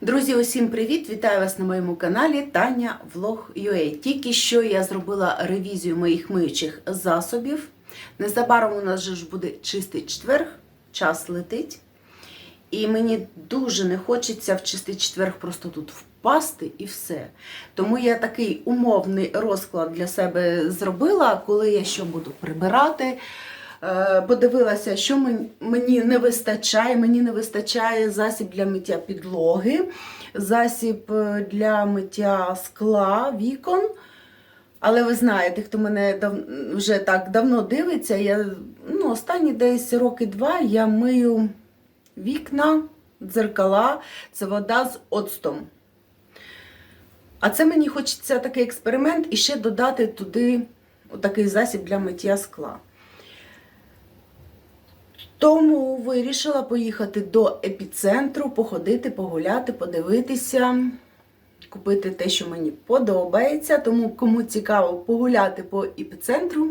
Друзі, усім привіт! Вітаю вас на моєму каналі Таня Влог.ua. Тільки що я зробила ревізію моїх миючих засобів. Незабаром у нас же ж буде чистий четверг, час летить. І мені дуже не хочеться в чистий четверг просто тут впасти і все. Тому я такий умовний розклад для себе зробила, коли я що буду прибирати. Е, Подивилася, що мені не вистачає. Мені не вистачає засіб для миття підлоги, засіб е, для миття скла, вікон. Але ви знаєте, хто мене дав... вже так давно дивиться, я ну, останні десь роки два я мию вікна, дзеркала, це вода з оцтом. А це мені хочеться такий експеримент і ще додати туди такий засіб для миття скла. Тому вирішила поїхати до епіцентру, походити, погуляти, подивитися, купити те, що мені подобається. Тому, кому цікаво погуляти по епіцентру,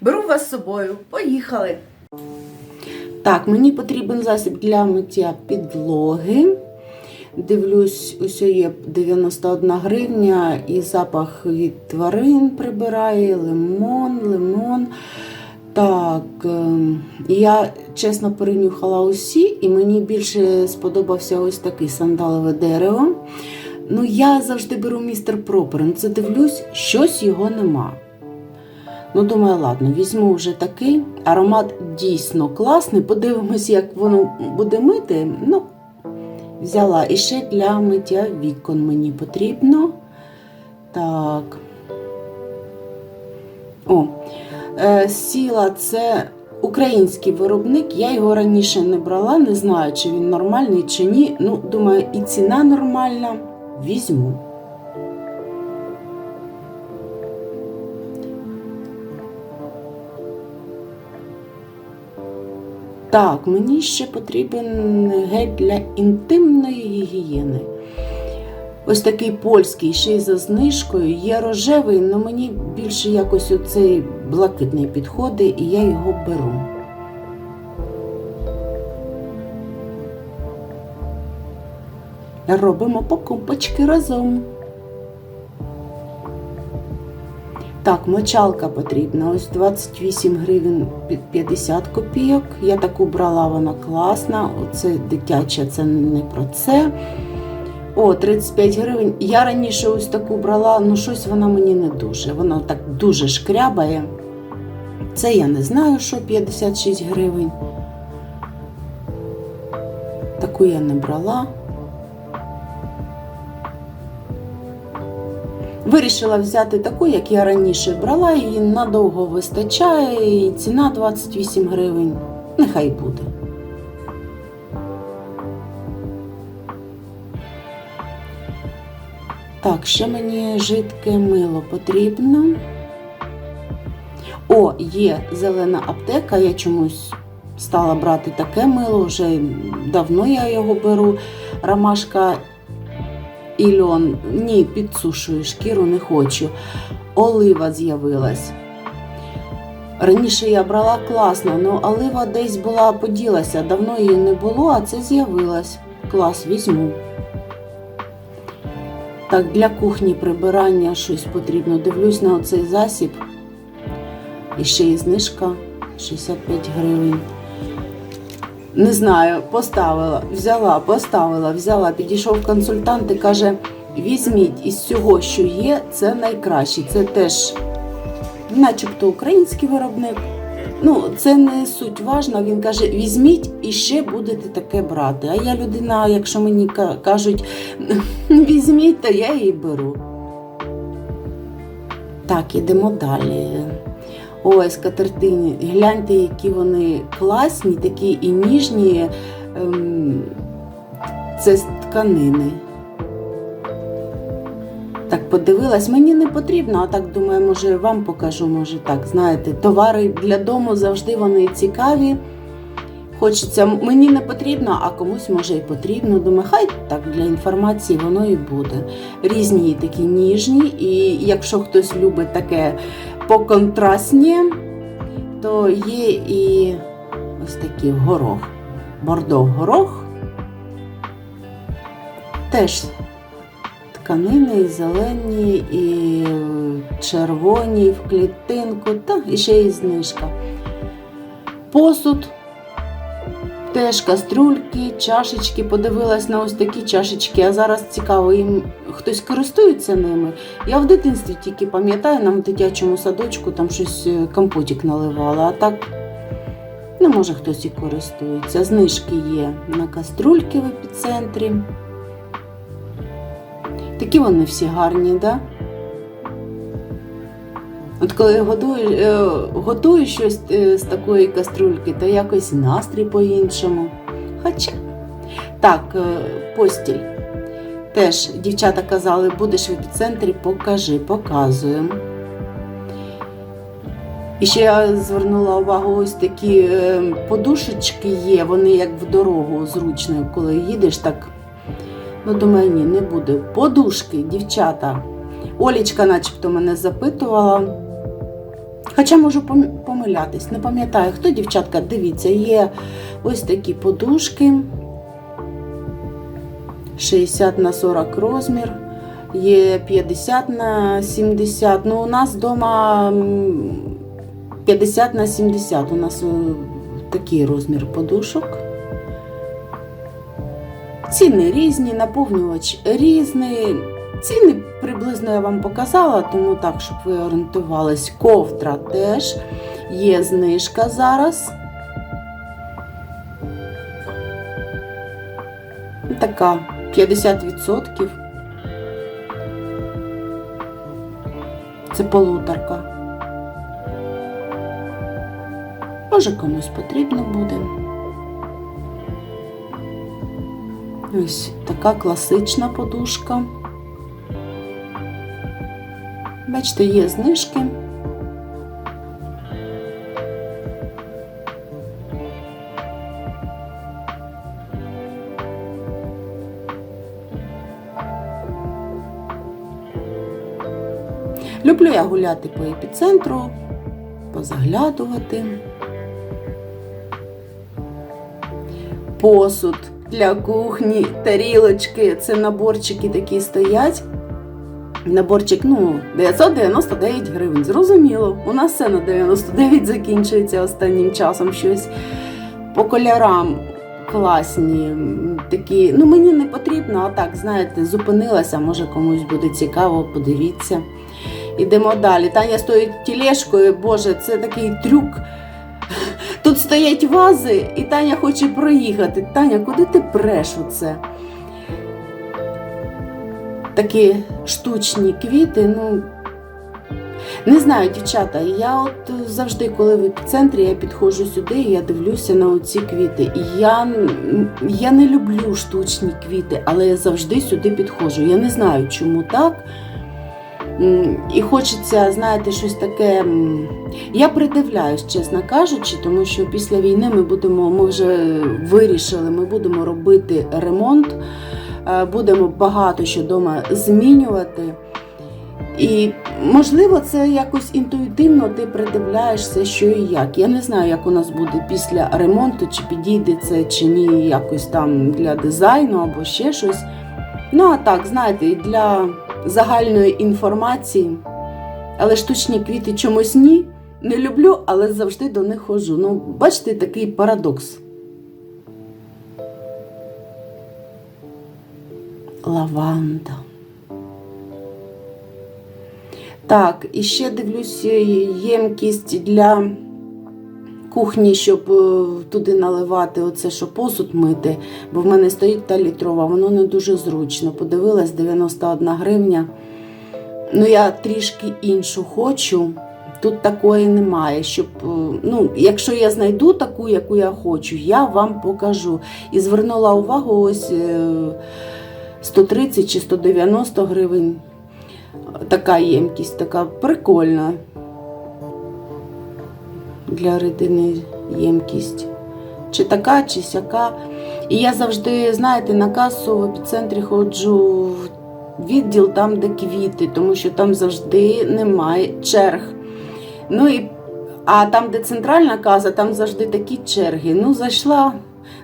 беру вас з собою. Поїхали! Так, мені потрібен засіб для миття підлоги. Дивлюсь, усе є 91 гривня і запах від тварин прибирає, лимон, лимон. Так, ем, я чесно перенюхала усі, і мені більше сподобався ось такий сандалове дерево. Ну, я завжди беру містер Пропер. Ну, Це дивлюсь, щось його нема. Ну, думаю, ладно, візьму вже такий. Аромат дійсно класний. Подивимось, як воно буде мити. Ну, взяла. І ще для миття вікон мені потрібно. Так. О, сіла це український виробник. Я його раніше не брала, не знаю, чи він нормальний, чи ні. Ну, думаю, і ціна нормальна. Візьму. Так, мені ще потрібен гель для інтимної гігієни. Ось такий польський, ще й за знижкою. Є рожевий, але мені більше якось оцей блакитний підходить, і я його беру. Робимо покупочки разом. Так, мочалка потрібна. Ось 28 гривень 50 копійок. Я таку брала, вона класна. Оце дитяча, це не про це. О, 35 гривень. Я раніше ось таку брала, ну щось вона мені не дуже. Вона так дуже шкрябає. Це я не знаю, що 56 гривень. Таку я не брала. Вирішила взяти таку, як я раніше брала, її надовго вистачає, і ціна 28 гривень. Нехай буде. Так, ще мені жидке мило потрібно. О, є зелена аптека, я чомусь стала брати таке мило, вже давно я його беру. Ромашка і льон. Ні, підсушую шкіру не хочу. Олива з'явилась. Раніше я брала класно, але олива десь була поділася. Давно її не було, а це з'явилась. Клас, візьму. Так, для кухні прибирання щось потрібно. Дивлюсь на оцей засіб. І ще і знижка 65 гривень. Не знаю, поставила, взяла, поставила, взяла, підійшов консультант і каже: візьміть із цього, що є, це найкраще. Це теж, начебто, український виробник. Ну, це не суть важна. Він каже: візьміть і ще будете таке брати. А я людина, якщо мені кажуть, візьміть, то я її беру. Так, ідемо далі. Ой, скатертині. Гляньте, які вони класні, такі і ніжні. Ем, це тканини. Так подивилась, мені не потрібно, а так думаю, може вам покажу, може так. Знаєте, товари для дому завжди вони цікаві. Хочеться, мені не потрібно, а комусь може і потрібно. Думаю, хай так для інформації воно і буде. Різні такі ніжні, і якщо хтось любить таке поконтрастні, то є і ось такий горох. Бордо горох. теж тканини і зелені, і червоні, і в клітинку, та і ще і знижка. Посуд. Теж кастрюльки, чашечки, подивилась на ось такі чашечки, а зараз цікаво, їм хтось користується ними. Я в дитинстві тільки пам'ятаю, нам в дитячому садочку там щось е, компотик наливала, а так, ну, може, хтось і користується. Знижки є на кастрюльки в епіцентрі. Такі вони всі гарні. Да? От коли готую, е, готую щось е, з такої каструльки, то якось настрій по-іншому. Хоча, так, е, постіль. Теж дівчата казали, будеш в епіцентрі, покажи, показуємо. І ще я звернула увагу, ось такі подушечки є, вони як в дорогу зручно, коли їдеш, так. Ну, думаю, ні, не буде. Подушки, дівчата. Олічка начебто мене запитувала. Хоча можу пом- помилятись, не пам'ятаю, хто дівчатка, дивіться, є ось такі подушки. 60 на 40 розмір, є 50 на 70. Ну, у нас вдома 50 на 70. У нас е, такий розмір подушок. Ціни різні, наповнювач різний. Ціни приблизно я вам показала, тому так, щоб ви орієнтувались. Ковдра теж є знижка зараз. Така 50%. Це полуторка. Може комусь потрібно буде. Ось така класична подушка. Бачите, є знижки. Люблю я гуляти по епіцентру, позаглядувати. Посуд для кухні, тарілочки, це наборчики такі стоять. Наборчик, ну, 999 гривень. Зрозуміло, у нас все на 99 закінчується останнім часом щось по кольорам класні. Такі, ну мені не потрібно, а так, знаєте, зупинилася, може комусь буде цікаво, подивіться. Ідемо далі. Таня стоїть тілешкою, боже, це такий трюк. Стоять вази, і Таня хоче проїхати. Таня, куди ти преш оце? Такі штучні квіти, ну. Не знаю, дівчата, я от завжди, коли в епіцентрі, я підходжу сюди і я дивлюся на оці квіти. І я, я не люблю штучні квіти, але я завжди сюди підходжу. Я не знаю, чому так. І хочеться, знаєте, щось таке. Я придивляюсь, чесно кажучи, тому що після війни ми будемо, ми вже вирішили, ми будемо робити ремонт, е, будемо багато що вдома змінювати. І можливо, це якось інтуїтивно ти придивляєшся, що і як. Я не знаю, як у нас буде після ремонту, чи підійде це, чи ні, якось там для дизайну або ще щось. Ну, а так, знаєте, для загальної інформації. Але штучні квіти чомусь ні. Не люблю, але завжди до них ходжу. Ну, бачите, такий парадокс. Лаванда. Так, і ще дивлюсь е, ємкість для кухні, щоб е, туди наливати оце, що посуд мити, бо в мене стоїть та літрова, воно не дуже зручно. Подивилась 91 гривня. Ну, я трішки іншу хочу. Тут такої немає. Щоб, е, ну, якщо я знайду таку, яку я хочу, я вам покажу. І звернула увагу ось е, 130 чи 190 гривень. Така ємкість, така прикольна. Для рідини ємкість. Чи така, чи сяка. І я завжди, знаєте, на касу в епіцентрі ходжу в відділ там, де квіти, тому що там завжди немає черг. Ну і, а там, де центральна каса, там завжди такі черги. Ну, зайшла,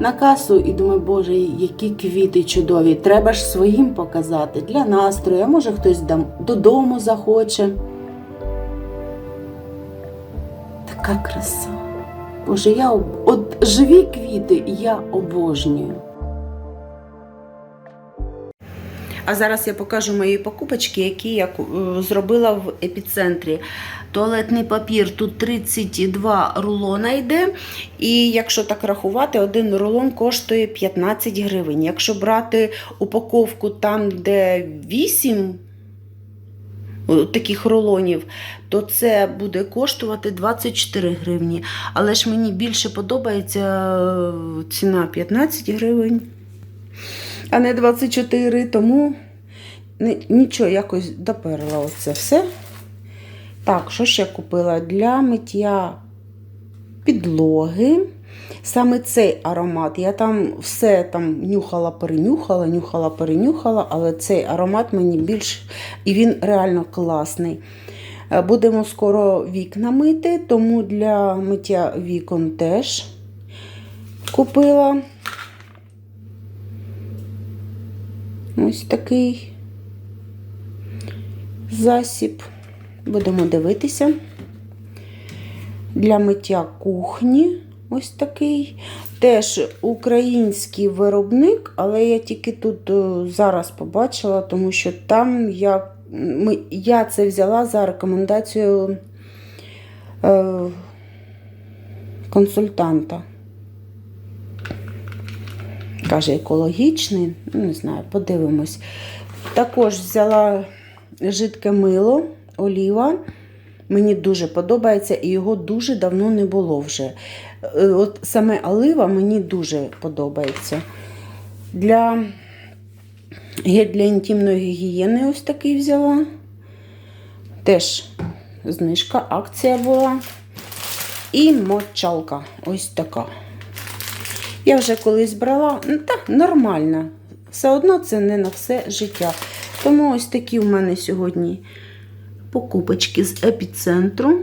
на касу і думаю, боже, які квіти чудові. Треба ж своїм показати для настрою. А може хтось додому захоче. Така краса. Боже, я об... от живі квіти я обожнюю. А зараз я покажу мої покупочки, які я е, зробила в епіцентрі. Туалетний папір тут 32 рулона йде. І якщо так рахувати, один рулон коштує 15 гривень. Якщо брати упаковку там, де 8 о, таких рулонів, то це буде коштувати 24 гривні. Але ж мені більше подобається е, ціна 15 гривень, а не 24, тому нічого, якось доперла оце все. Так, що ще купила? Для миття підлоги. Саме цей аромат. Я там все там нюхала, перенюхала, нюхала, перенюхала, але цей аромат мені більш і він реально класний. Е, Будемо скоро вікна мити, тому для миття вікон теж купила. Ось такий засіб. Будемо дивитися. Для миття кухні ось такий. Теж український виробник, але я тільки тут е, зараз побачила, тому що там я, ми, я це взяла за рекомендацією е, консультанта. Каже, екологічний, ну, не знаю, подивимось. Також взяла жидке мило, оліва. Мені дуже подобається, і його дуже давно не було вже. Е, От саме олива мені дуже подобається. Для гель для інтимної гігієни ось такий взяла. Теж знижка, акція була. І мочалка ось така. Я вже колись брала, ну так, нормально. Все одно це не на все життя. Тому ось такі в мене сьогодні покупочки з епіцентру.